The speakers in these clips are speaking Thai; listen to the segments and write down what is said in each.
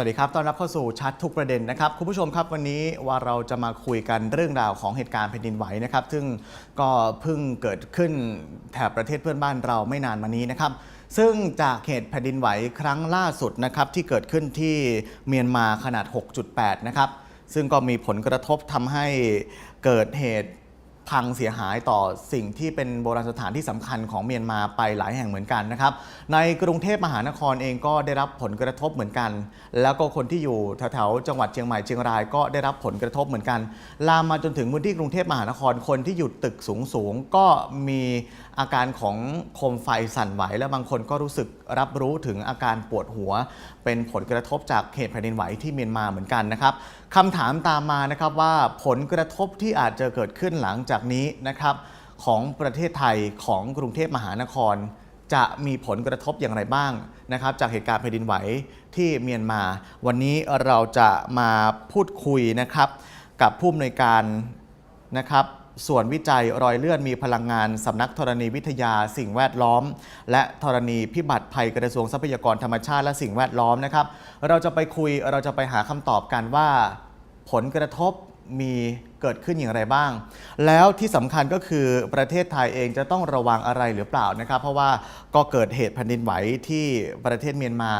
สวัสดีครับ ต้อนรับเข้าสู่ชัดทุกประเด็นนะครับ คุณผู้ชมครับวันนี้ว่าเราจะมาคุยกันเรื่องราวของเหตุการณ์แผ่นดินไหวนะครับ ซึ่งก็เพิ่งเกิดขึ้นแถบประเทศเพื่อนบ้านเราไม่นานมานี้นะครับ ซึ่งจากเหตุแผ่นดินไหวครั้งล่าสุดนะครับที่เกิดขึ้นที่เมียนมาขนาด 6.8 นะครับ ซึ่งก็มีผลกระทบทำให้เกิดเหตุ พังเสียหายต่อสิ่งที่เป็นโบราณสถานที่สำคัญของเมียนมาไปหลายแห่งเหมือนกันนะครับ ในกรุงเทพมหานครเองก็ได้รับผลกระทบเหมือนกัน แล้วก็คนที่อยู่แถวๆจังหวัดเชียงใหม่เชียงรายก็ได้รับผลกระทบเหมือนกัน ลามมาจนถึงพื้นที่กรุงเทพมหานครคนที่อยู่ตึกสูงๆก็มี อาการของโคมไฟสั่นไหว และบางคนก็รู้สึกรับรู้ถึงอาการปวดหัว เป็นผลกระทบจากเหตุแผ่นดินไหวที่เมียนมาเหมือนกันนะครับคำถามตามมานะครับว่าผลกระทบที่อาจจะเกิดขึ้นหลังจากนี้นะครับของประเทศไทยของกรุงเทพมหานคร จะมีผลกระทบอย่างไรบ้างนะครับ จากเหตุการณ์แผ่นดินไหวที่เมียนมา วันนี้เราจะมาพูดคุยนะครับ กับผู้อำนวยการนะครับ ส่วนวิจัยรอยเลื่อนมีพลังงานสำนักธรณีวิทยาสิ่งแวดล้อม และธรณีพิบัติภัยกระทรวงทรัพยากรธรรมชาติและสิ่งแวดล้อมนะครับ เราจะไปคุยเราจะไปหาคำตอบกันว่า ผลกระทบมีเกิดขึ้นอย่างไรบ้าง แล้วที่สำคัญก็คือประเทศไทยเองจะต้องระวังอะไรหรือเปล่านะครับ เพราะว่าก็เกิดเหตุแผ่นดินไหวที่ประเทศเมียนมา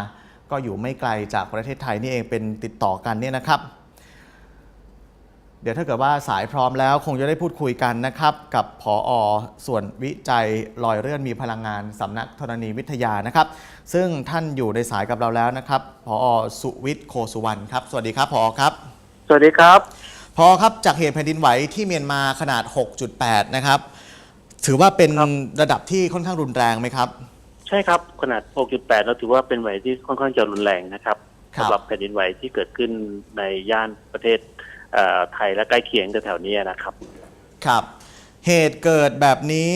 ก็อยู่ไม่ไกลจากประเทศไทยนี่เองเป็นติดต่อกันเนี่ยนะครับ เดี๋ยวถ้าเกิดว่าสายพร้อมแล้วคงจะได้พูดคุยกันนะครับ กับผออส่วนวิจัยลอยเลื่อนมีพลังงานสำนักธรณีวิทยานะครับ ซึ่งท่านอยู่ในสายกับเราแล้วนะครับผออสุวิทย์โคสุวรรณครับ สวัสดีครับผอครับ สวัสดีครับพอครับจากเหตุแผ่นดินไหวที่เมียนมาขนาด 6.8 นะครับ ถือว่าเป็นครับระดับที่ค่อนข้างรุนแรงไหมครับ ใช่ครับขนาด 6.8 เราถือว่าเป็นไหวที่ค่อนข้างจะรุนแรงนะครับครับสำหรับแผ่นดินไหวที่เกิดขึ้นในย่านประเทศเอ่อ ไทยและใกล้เคียงแถวๆนี้นะครับ ครับ เหตุเกิดแบบนี้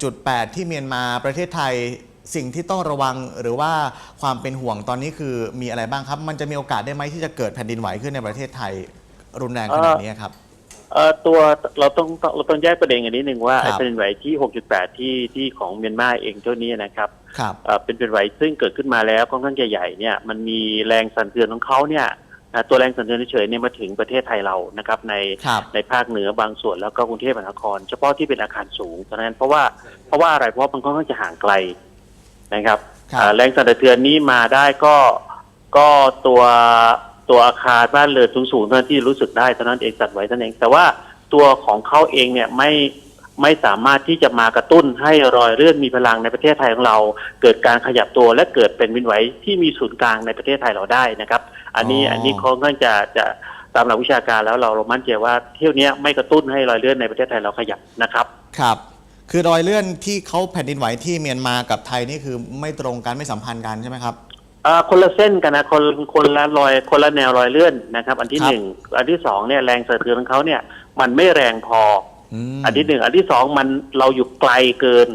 6.8 ที่เมียนมาประเทศไทยสิ่งที่ต้องระวังหรือว่าความเป็นห่วงตอนนี้คือมีอะไรบ้างครับ มันจะมีโอกาสได้ไหมที่จะเกิดแผ่นดินไหวขึ้นในประเทศไทยรุนแรงขนาดนี้ครับเอ่อตัวเราต้องเราต้องแยกประเด็นกันนิดนึงว่าครับไอ้แผ่นดินไหวที่ 6.8 ที่ที่ของเมียนมาเองเท่านี้นะครับครับเอ่อเป็นแผ่นดินไหวซึ่งเกิดขึ้นมาแล้วค่อนข้างจะใหญ่เนี่ยมันมีแรงสั่นสะเทือนของเขาเนี่ยนะ ตัวแรงสั่นสะเทือนเฉยๆเนี่ยมาถึงประเทศไทยเรานะครับในครับในภาคเหนือบางส่วนแล้วก็กรุงเทพมหานคร เฉพาะที่เป็นอาคารสูงเท่านั้นเพราะว่าเพราะว่าอะไรเพราะว่ามันค่อนข้างจะห่างไกลนะครับครับอ่าแรงสั่นสะเทือนนี้มาได้ก็ก็ตัวตัวอาคารบ้านเรือนสูงๆเท่านั้นที่รู้สึกได้เท่านั้นเองสั่นไหวเท่านั้นเอง แต่ว่าตัวของเขาเองเนี่ยไม่ไม่สามารถที่จะมากระตุ้นให้รอยเลื่อนมีพลังในประเทศไทยของเรา เกิดการขยับตัวและเกิดเป็นวินไหวที่มีศูนย์กลางในประเทศไทยเราได้นะครับ อันนี้อ๋ออั อันนี้ค่อนข้างจะจะตามหลักวิชาการแล้วเราเรามั่นใจว่าเที่ยวเนี้ยไม่กระตุ้นให้รอยเลื่อนในประเทศไทยเราขยับนะครับ ครับ คือรอยเลื่อนที่เขาแผ่นดินไหวที่เมียนมากับไทยนี่คือไม่ตรงกันไม่สัมพันธ์กันใช่ไหมครับอ่าคนละเส้นกันนะคนคนละรอยคนละแนวรอยเลื่อนนะครับ อันที่ครับ หนึ่งอันที่สองเนี่ยแรงสะเทือนของเขาเนี่ยมันไม่แรงพออืมอันที่หนึ่งอันที่สองมันเราอยู่ไกลเกิน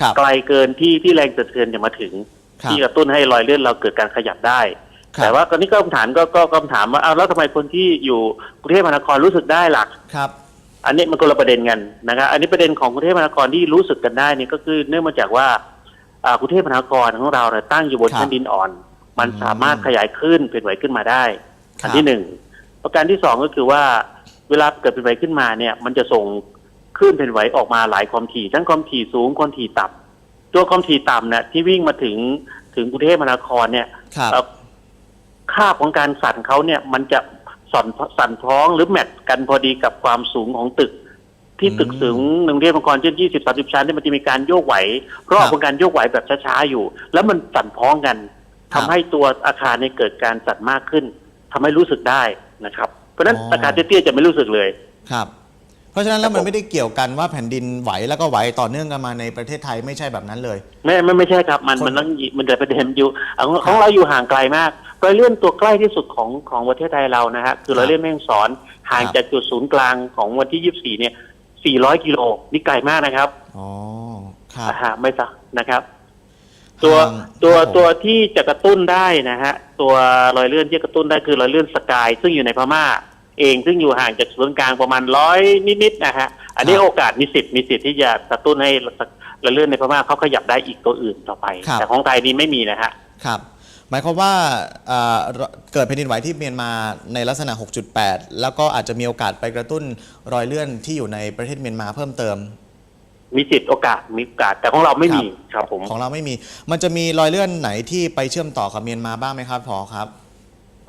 ครับ ไกลเกินที่ที่แรงสะเทือนจะมาถึง ครับ ที่กระตุ้นให้รอยเลื่อนเราเกิดการขยับได้ครับ แต่ว่าตอนนี้ก็คำถามก็ก็คำถามว่าอ้าวแล้วทำไมคนที่อยู่กรุงเทพมหานครรู้สึกได้ล่ะครับ อันนี้มันคนละประเด็นกันนะครับอันนี้ประเด็นของกรุงเทพมหานครที่รู้สึกกันได้นี่ก็คือเนื่องมาจากว่าอ่ากรุงเทพมหานครของเราเนี่ยตั้งอยู่บนครับชั้นดินอ่อน มันอืมสามารถขยายขึ้นเป็นไหวขึ้นมาได้ครับอันที่หนึ่งประการที่สองก็คือว่าเวลาเกิดเป็นไหวขึ้นมาเนี่ย มันจะส่งคลื่นเป็นไหวออกมาหลายความถี่ทั้งความถี่สูงความถี่ต่ำตัวความถี่ต่ำเนี่ยที่วิ่งมาถึงถึงกรุงเทพมหานครเนี่ย ครับเอ่อค่าของการสั่นเขาเนี่ย มันจะสั่นสั่นพร้องหรือแมทกันพอดีกับความสูงของตึก ที่ตึกอืมสูงหนึ่งเรียบมังกรเช่นยี่สิบสามสิบชั้นเนี่ยมันจะมีการโยกไหวเพราะครับเป็นการโยกไหวแบบช้าๆอยู่ แล้วมันสั่นพร้องกันครัทำบให้ตัวอาคารเนี่ยเกิดการสั่นมากขึ้นทำให้รู้สึกได้นะครับ เพราะฉะนั้นอ๋อออาคารเตี้ยๆจะไม่รู้สึกเลยครับเพราะฉะนั้นแล้วครัมับนผมไม่ได้เกี่ยวกันว่าแผ่นดินไหวแล้วก็ไหวต่อเนื่องกันมาในประเทศไทยไม่ใช่แบบนั้นเลย ไม่ไม่ไม่ใช่ครับ มันคนมันต้องมันเกิดประเด็นอยู่ของครับของเราอยู่ห่างไกลมาก รอยเลื่อนตัวใกล้ที่สุดของของประเทศไทยเรานะฮะคือรอยเลื่อนแม่ฮ่องสอนห่างครับจากจุดศูนย์กลางของวันที่ยี่สิบสี่เนี่ยสี่ร้อยกิโลนี่ไกลมากนะครับอ๋อครับอ่าฮะไม่สักนะครับ ตัวห่างตัวครับผมตัวที่จะกระตุ้นได้นะฮะตัวรอยเลื่อนที่กระตุ้นได้คือรอยเลื่อนสกาย ซึ่งอยู่ในพม่า เองซึ่งอยู่ห่างจากศูนย์กลางประมาณร้อยนิดๆนะฮะอันนี้โอกาสมีสิทธิ์มีสิทธิ์ที่จะกระตุ้นให้รอยเลื่อนในพม่าเขาขยับได้อีกตัวอื่นต่อไป แต่ของไทยนี่ไม่มีนะฮะครับ หมายความว่าอ่าเกิดแผ่นดินไหวที่เมียนมาในลักษณะ 6.8 แล้วก็อาจจะมีโอกาสไปกระตุ้นรอยเลื่อนที่อยู่ในประเทศเมียนมาเพิ่มเติม มีสิทธิ์โอกาสมีโอกาสแต่ของเราไม่มีครับผม ของเราไม่มี มันจะมีรอยเลื่อนไหนที่ไปเชื่อมต่อกับเมียนมาบ้างไหมครับพอครับ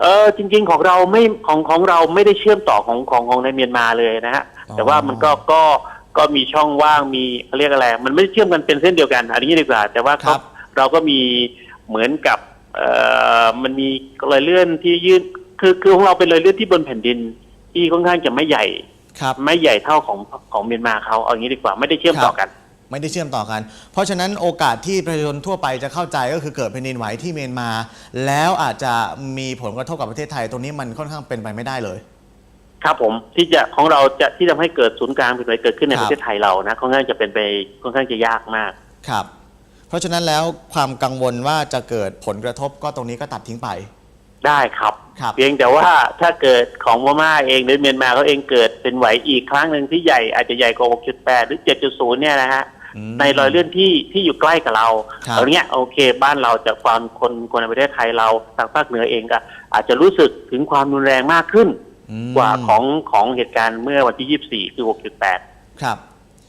เออจริง ๆของเราไม่ของของเราไม่ได้เชื่อมต่อของของของในเมียนมาเลยนะฮะอ๋อ แต่ว่ามันก็ก็ก็มีช่องว่างมีเขาเรียกอะไร มันไม่ได้เชื่อมกันเป็นเส้นเดียวกันอันนี้ดีกว่า แต่ว่าครัก็บเราก็มีเหมือนกับเอ่อ มันมีรอยเลื่อนที่ยื่นคือคือของเราเป็นรอยเลื่อนที่บนแผ่นดิน ที่ค่อนข้างจะไม่ใหญ่ครับไม่ใหญ่เท่าของของเมียนมาเขาเอางี้ดีกว่าไม่ได้เชื่อมต่อกัน ไม่ได้เชื่อมต่อกัน เพราะฉะนั้นโอกาสที่ประชาชนทั่วไปจะเข้าใจก็คือเกิดแผ่นดินไหวที่เมียนมา แล้วอาจจะมีผลกระทบกับประเทศไทยตรงนี้มันค่อนข้างเป็นไปไม่ได้เลย ครับผมที่จะของเราจะที่ทำให้เกิดศูนย์กลางแผ่นดินไหวเกิดขึ้นในครัปบระเทศไทยเรานะค่อนข้างจะเป็นไปค่อนข้างจะยากมากครับ เพราะฉะนั้นแล้วความกังวลว่าจะเกิดผลกระทบก็ตรงนี้ก็ตัดทิ้งไป ได้ครับ ครับ เพียงแต่ว่าถ้าเกิดของพม่าเองหรือเมียนมาเขาเองเกิดเป็นไหวอีกครั้งหนึ่งที่ใหญ่อาจจะใหญ่กว่า 6.8 หรือ 7.0 เนี่ยนะฮะอืม ในรอยเลื่อนที่ที่อยู่ใกล้กับเราครับตรงเนี้ยโอเค บ้านเราจากความคนคนในประเทศไทยเราทางภาคเหนือเองก็อาจจะรู้สึกถึงความรุนแรงมากขึ้น อืมกว่าของของเหตุการณ์เมื่อวันที่ 24 คือ 6.8 ครับ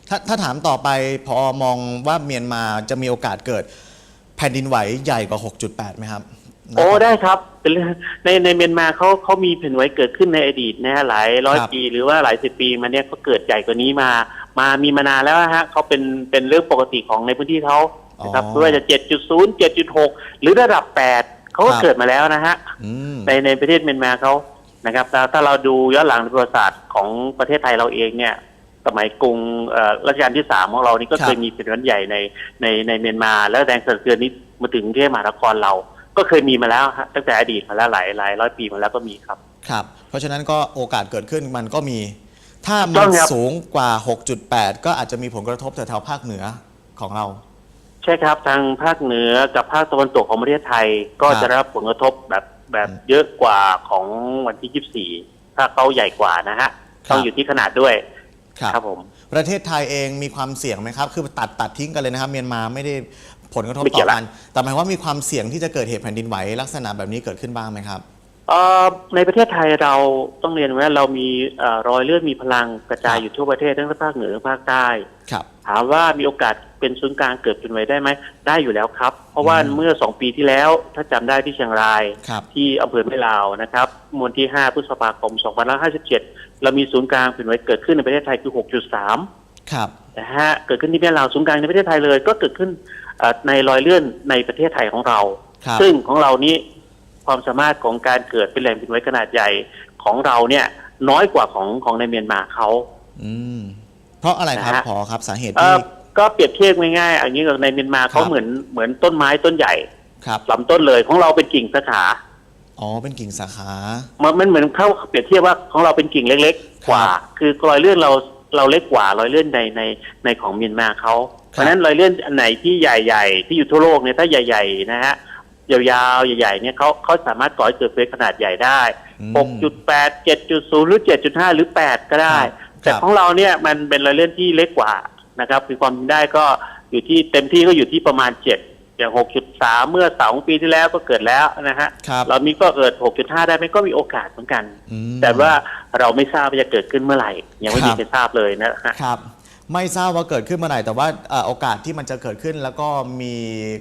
ถ้าถ้าถามต่อไปพอมองว่าเมียนมาจะมีโอกาสเกิดแผ่นดินไหวใหญ่กว่า 6.8ไหมครับโอ้ได้ครับเป็นเรื่องในในเมียนมาเขาเขามีแผ่นไหวเกิดขึ้นในอดีตนะฮะหลายร้อยครับปีหรือว่าหลายสิบปีมาเนี่ยเขาเกิดใหญ่กว่านี้มา มามีมานานแล้วนะฮะเขาเป็นเป็นเรื่องปกติของในพื้นที่เขานะครับอ๋อไม่ว่าจะเจ็ดจุดศูนย์เจ็ดจุดหกหรือระดับแปดเขาก็ครับเกิดมาแล้วนะฮะอืมในในประเทศเมียนมาเขานะครับถ้าถ้าเราดูย้อนหลังในประวัติศาสตร์ของประเทศไทยเราเองเนี่ย สมัยกรุงเอ่อรัชกาลที่สามของเรานี่ก็ครับเคยมีแผ่นดินไหวใหญ่ในในในเมียนมา แล้วแรงสั่นสะเทือนนี้มาถึงกรุงเทพมหานครเรา ก็เคยมีมาแล้วฮะตั้งแต่อดีตมาแล้วหลายหลายร้อยปีมาแล้วก็มีครับครับ เพราะฉะนั้นก็โอกาสเกิดขึ้นมันก็มี ถ้าถูกต้มัอนงครับสูงกว่า 6.8 ก็อาจจะมีผลกระทบแถวๆภาคเหนือของเรา ใช่ครับทางภาคเหนือกับภาคตะวันตกของประเทศไทย ก็ครับจะได้รับผลกระทบแบบแบบอืมเยอะกว่าของวันที่ 24 ถ้าเขาใหญ่กว่านะฮะครับต้องอยู่ที่ขนาดด้วย ครับ ครับผมประเทศไทยเองมีความเสี่ยงไหมครับ คือตัดตัดทิ้งกันเลยนะครับ เมียนมาไม่ได้ผลกระทบไม่ต่เกี่อยวละกัน แต่หมายว่ามีความเสี่ยงที่จะเกิดเหตุแผ่นดินไหวลักษณะแบบนี้เกิดขึ้นบ้างไหมครับเอ่อในประเทศไทยเราต้องเรียนว่าเรามีเอ่อรอยเลือดมีพลังกระจายครับอยู่ทั่วประเทศทั้งภาคเหนือและภาคใต้ครับ ถามว่ามีโอกาสเป็นศูนย์กลางเกิดเป็นไว้ได้ไหมได้อยู่แล้วครับ เพราะว่าอืมเมื่อสองปีที่แล้วถ้าจำได้ที่เชียงราย ครับ ที่อำเภอแม่ลาวนะครับมวนที่ 5 พฤษภาคม 2557 เรามีศูนย์กลางเป็นไว้เกิดขึ้นในประเทศไทยคือ 6.3 ครับนะฮะเกิดขึ้นที่แม่ลาวศูนย์กลางในประเทศไทยเลย ก็เกิดขึ้นเอ่อในรอยเลื่อนในประเทศไทยของเราครับซึ่งของเรานี้ความสามารถของการเกิดเป็นแหล่งเป็นไว้ขนาดใหญ่ของเราเนี่ย น้อยกว่าของของในเมียนมาเขาอืมเพราะอะไรครับนะฮะพอครับสาเหตุเอ่ที่อก็เปรียบเทียบง่ายๆอย่างนี้กับในเมียนมาเขาครับเหมือนเหมือนต้นไม้ต้นใหญ่ครับลำต้นเลยของเราเป็นกิ่งสาขา อ๋อเป็นกิ่งสาขา มันมันเหมือนเข้าเปรียบเทียบว่าของเราเป็นกิ่งเล็กๆ กว่าครับคือรอยเลื่อนเราเราเล็กกว่ารอยเลื่อนในในในของเมียนมาเขาเพครับราะฉะนั้นรอยเลื่อนอันไหนที่ใหญ่ๆ ที่อยู่ทั่วโลกเนี่ยถ้าใหญ่ๆนะฮะยาวๆใหญ่ๆเนี่ยเขาเขาสามารถก่อให้เกิดเฟสขนาดใหญ่ได้อืม6.8 7.0 หรือ 7.5 หรือ 8 ก็ได้ครับแต่ครับของเราเนี่ยมันเป็นรอยเลื่อนที่เล็กกว่านะครับมีความเป็นได้ก็อยู่ที่เต็มที่ก็อยู่ที่ประมาณ 7 อย่าง 6.3 เมื่อสองปีที่แล้วก็เกิดแล้วนะฮะครับเรามีก็เกิด 6.5 ได้ไหมก็มีโอกาสเหมือนกันอืมแต่ว่าเราไม่ทราบว่าจะเกิดขึ้นเมื่อไหร่ ยังไม่ครัมีบใครทราบเลยนะฮะครับไม่ทราบว่าเกิดขึ้นเมื่อไหร่ แต่ว่าเอ่อโอกาสที่มันจะเกิดขึ้นแล้วก็มี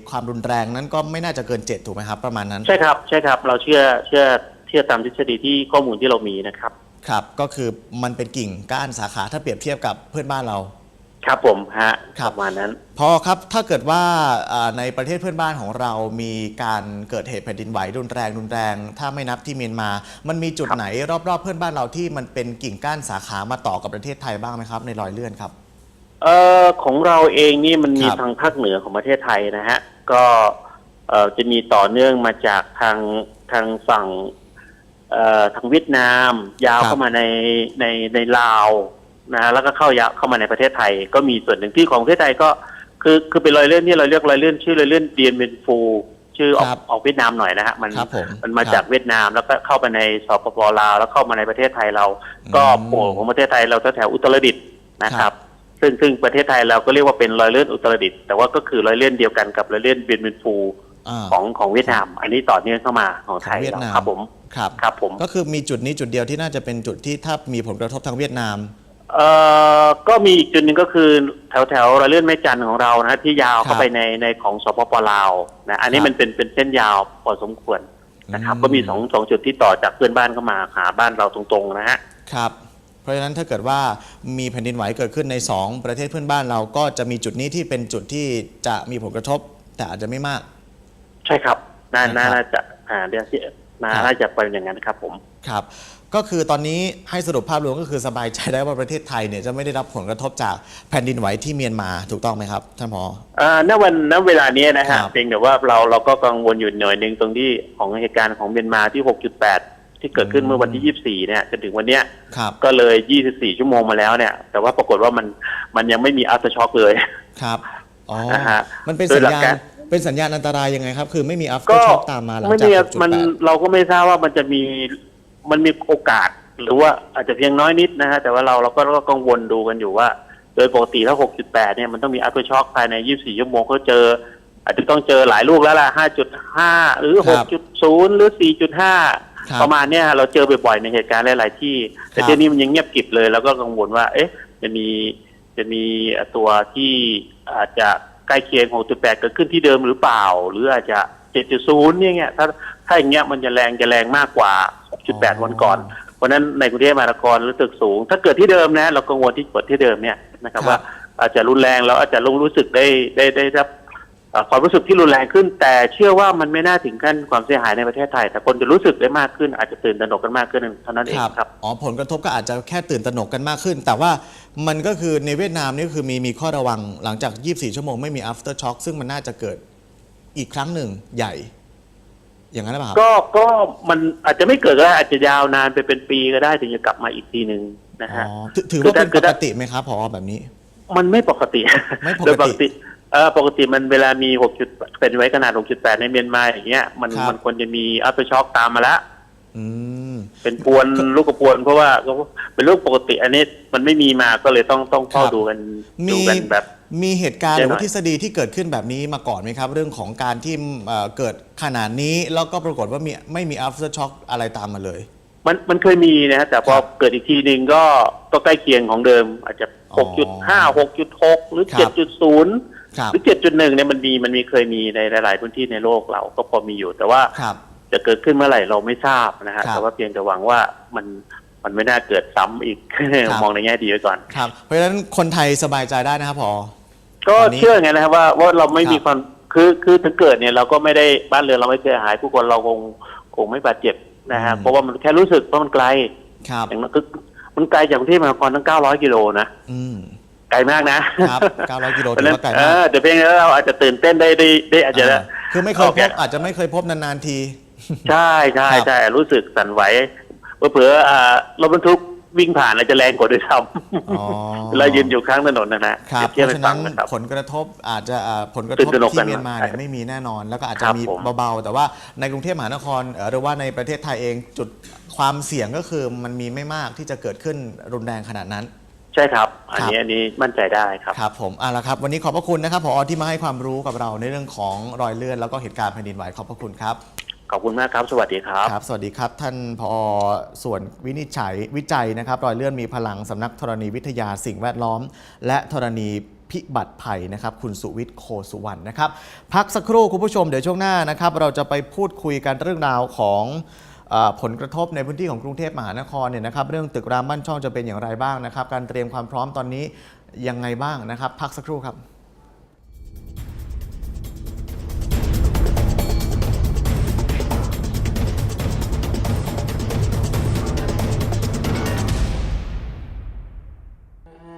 ความรุนแรงนั้นก็ไม่น่าจะเกิน 7 ถูกไหมครับ ประมาณนั้น ใช่ครับ ใช่ครับ เราเชื่อเชื่อเชื่อตามทฤษฎีที่ข้อมูลที่เรามีนะครับ ครับ ก็คือมันเป็นกิ่งก้านสาขาถ้าเปรียบเทียบกับเพื่อนบ้านเรา ครับผมฮะครับประมาณนั้น พอครับถ้าเกิดว่าอ่าในประเทศเพื่อนบ้านของเรามีการเกิดเหตุแผ่นดินไหวรุนแรงรุนแรง ถ้าไม่นับที่เมียนมา มันมีจุดครับไหนรอบๆ เพื่อนบ้านเราที่มันเป็นกิ่งก้านสาขามาต่อกับประเทศไทยบ้างไหมครับในรอยเลื่อนครับ เอ่อของเราเองนี่มันมีครับ ทางภาคเหนือของประเทศไทยนะฮะ ก็เอ่อจะมีต่อเนื่องมาจากทางทางฝั่งเอ่อทางเวียดนาม ยาวเข้ามาในในในลาว นะฮะแล้วก็เข้ายาวเข้ามาในประเทศไทย ก็มีส่วนหนึ่งที่ของประเทศไทยก็คือคือเป็นรอยเลื่อนที่เราเรียกรอยเลื่อนชื่อรอยเลื่อนเดียนเบนฟูชื่อออกครับออกเวียดนามหน่อยนะฮะมันครับผมมันมาครับจากเวียดนามแล้วก็เข้าไปในสปปลาวแล้วเข้ามาในประเทศไทยเรา ก็อืมโผล่ของประเทศไทยเราแถวๆอุตรดิตถ์นะคครัรับบซึ่งซึ่งประเทศไทยเราก็เรียกว่าเป็นรอยเลื่อนอุตรดิตถ์แต่ว่าก็คือรอยเลื่อนเดียวกันกับรอยเลื่อนเบียนเบนฟูอ่าของของเวียดนาม อันนี้ต่อเนื่องเข้ามาของไทยของเวียดนามครับผมครับครับผมก็คือมีจุดนี้จุดเดียวที่น่าจะเป็นจุดที่ถ้ามีผลกระทบทางเวียดนาม เอ่อก็มีอีกจุดหนึ่งก็คือแถวแถวๆระเลื่อนแม่จันทร์ของเรานะที่ยาวครัเข้าบไปในในของสปปลาวนะอันนี้ครับมันเป็นเป็นเส้นยาวพอสมควรนะครับอืมก็มีสองสองจุดที่ต่อจากเพื่อนบ้านเข้ามาหาบ้านเราตรงๆนะฮะครับ เพราะฉะนั้นถ้าเกิดว่ามีแผ่นดินไหวเกิดขึ้นใน 2 ประเทศเพื่อนบ้านเราก็จะมีจุดนี้ที่เป็นจุดที่จะมีผลกระทบ แต่อาจจะไม่มาก ใช่ครับน่านะครับน่าจะอ่าเดี๋ยวที่น่าครับน่าจะเป็นอย่างนั้นครับผมครับ ก็คือตอนนี้ให้สรุปภาพรวมก็คือสบายใจได้ว่าประเทศไทยเนี่ยจะไม่ได้รับผลกระทบจากแผ่นดินไหวที่เมียนมาถูกต้องไหมครับท่านผอเอ่อณวันณเวลานี้นะฮะครับเพียงแต่ว่าเราเราก็กังวลอยู่หน่อยหนึ่งตรงที่ของเหตุการณ์ของเมียนมาที่ 6.8 ที่เกิดขึ้นเมื่อวันที่ 24 เนี่ยจนถึงวันเนี้ยครับก็เลย 24 ชั่วโมงมาแล้วเนี่ย แต่ว่าปรากฏว่ามันมันยังไม่มีอัลตราช็อคเลยครับอ๋อนะฮะมันเป็นโดสัยญหลักญาณการเป็นสัญญาณอันตรายยังไงครับ คือไม่มี after ก็ shock ตามมาหลังไม่จากมี6.8มันเราก็ไม่ทราบว่ามันจะมี มันมีโอกาสหรือว่าอาจจะเพียงน้อยนิดนะฮะแต่ว่าเราเราก็ก็กังวลดูกันอยู่ว่า โดยปกติถ้า 6.8 เนี่ยมันต้องมีอัลตราช็อคภายใน 24 ชั่วโมงก็เจอ อาจจะต้องเจอหลายลูกแล้วล่ะ 5.5 หรือครับ6.0 หรือครับ4.5 ประมาณเนี้ยเราเจอบ่อยๆในเหตุการณ์หลายๆที่ แต่ครับที่นี้มันยังเงียบกริบเลยแล้วก็กังวลว่า เอ๊ะ จะมีจะมีตัวที่อาจจะใกล้เคียง 6.8 เกิดขึ้นที่เดิมหรือเปล่า หรืออาจจะ 7.0 เนี่ยเงี้ยถ้าถ้าอย่างเงี้ยมันจะแรงจะแรงมากกว่า 6.8วันก่อนเพราะฉะนั้นในกรุงเทพมหานครรู้สึกสูง ถ้าเกิดที่เดิมนะ เรากังวลที่เกิดที่เดิมเนี่ยนะครับครับว่าอาจจะรุนแรงแล้วอาจจะลงรู้สึกได้ได้ได้รับเอ่อความรู้สึกที่รุนแรงขึ้น แต่เชื่อว่ามันไม่น่าถึงขั้นความเสียหายในประเทศไทย แต่คนจะรู้สึกได้มากขึ้นอาจจะตื่นตระหนกกันมากขึ้นเท่านั้นเองครับอ๋อผลกระทบก็อาจจะแค่ตื่นตระหนกกันมากขึ้น แต่ว่ามันก็คือในเวียดนามนี่ก็คือมีมีข้อระวังหลังจาก 24 ชั่วโมงไม่มี after shock ซึ่งมันน่าจะเกิดอีกครั้งหนึ่งใหญ่ อย่างนั้นหรือเปล่าครับก็ก็มันอาจจะไม่เกิดก็ได้อาจจะยาวนานไปเป็นปีก็ได้ถึงจะกลับมาอีกทีหนึ่งนะอ๋ฮะอถือถือว่าเป็นคืปอถ้ากติไหมครับพอแบบนี้ มันไม่ปกติไม่ปกติโดยปกติเออปกติมันเวลามีหกจุดเป็นไว้ขนาดหกจุดแปดในเมียนมาอย่างเงี้ยมันครับ มันควรจะมีอัลตราช็อคตามมาแล้วอืม เป็นปวนลูกกระปวน เพราะว่าก็เป็นลูกปกติอันนี้มันไม่มีมาก็เลยต้องต้องเฝ้าครับ ดูกันมีดูกันแบบ มีเหตุการณ์หเดี๋รืยวอว่าหน่อยทฤษฎีที่เกิดขึ้นแบบนี้มาก่อนไหมครับ เรื่องของการที่เอ่อเกิดขนาดนี้ แล้วก็ปรากฏว่ามีไม่มี after shock อะไรตามมาเลย มันมันเคยมีนะฮะแต่พอครับเกิดอีกทีหนึ่งก็ก็ใกล้เคียงของเดิม อาจจะอ๋หอกจุดห้าหกจุดหกหรือครับเจ็ดจุดศูนย์ครับหรือเจ็ดจุดหนึ่งเนี่ยมันมีมันมีเคยมีในหลาย ๆ พื้นที่ในโลกเราก็พอมีอยู่ แต่ว่าครับจะเกิดขึ้นเมื่อไหร่เราไม่ทราบนะฮะครับแต่ว่าเพียงแต่หวังว่ามันมันไม่น่าเกิดซ้ำอีกครับมองในแง่ดีไว้ก่อนครับเพราะฉะนั้นคนไทยสบายใจได้นะครับพอ ก็ตอนนี้เชื่อไงนะครับว่าว่าเราไม่ครับมีความคือคือถึงเกิดเนี่ยเราก็ไม่ได้บ้านเรือนเราไม่เสียหาย ผู้คนเราคงคงไม่บาดเจ็บนะฮะเพราะว่ามันแค่รู้สึกว่ามันไกลครับอย่างนั้นคือมันไกลจากกรุงเทพมหานครตั้ง900กิโลนะอืมไกลมากนะครับ900กิโลเพราะถืฉะอนั้นว่าไกลเอมากอแต่เพียงแต่เราอาจจะตื่นเต้นได้ได้ได้อาจจะอ่าคือไม่เคยโอพเคบอาจจะไม่เคยพบนานๆที ใช่ใช่ครับใช่รู้สึกสั่นไหวเผื่อๆอ่ารถบรรทุก วิ่งผ่านอาจจะแรงกว่าด้วยซ้อ๋อำเวลายืนอยู่ข้างถนนนะนะครับเพเทียบราะให้ฉะฟันั้งนนะครับ ผลกระทบอาจจะอ่าผลกระตื่ทบนตระหนกที่กันเมียนมาเนี่ยไม่มีแน่นอน แล้วก็อาจคจะรับมีผมเบาๆ แต่ว่าในกรุงเทพมหานครเอ่อหรือว่าในประเทศไทยเองจุดความเสี่ยงก็คือมันมีไม่มากที่จะเกิดขึ้นรุนแรงขนาดนั้น ใช่ครับ อันครับนี้อันนี้มั่นใจได้ครับ ครับผมเอาละครับ วันนี้ขอบพระคุณนะครับผอที่มาให้ความรู้กับเราในเรื่องของรอยเลื่อนแล้วก็เหตุการณ์แผ่นดินไหวขอบพระคุณครับ ขอบคุณมากครับ สวัสดีครับ ครับ สวัสดีครับ ท่านผอส่วนวินิจฉัยวิจัยนะครับ รอยเลื่อนมีพลังสำนักธรณีวิทยาสิ่งแวดล้อม และธรณีพิบัติภัยนะครับ คุณสุวิทย์โคสุวรรณนะครับ พักสักครู่คุณผู้ชมเดี๋ยวช่วงหน้านะครับ เราจะไปพูดคุยกันเรื่องราวของผลกระทบในพื้นที่ของกรุงเทพมหานครเนี่ยนะครับ เรื่องตึกรามบ้านช่องจะเป็นอย่างไรบ้างนะครับ การเตรียมความพร้อมตอนนี้ยังไงบ้างนะครับ พักสักครู่ครับ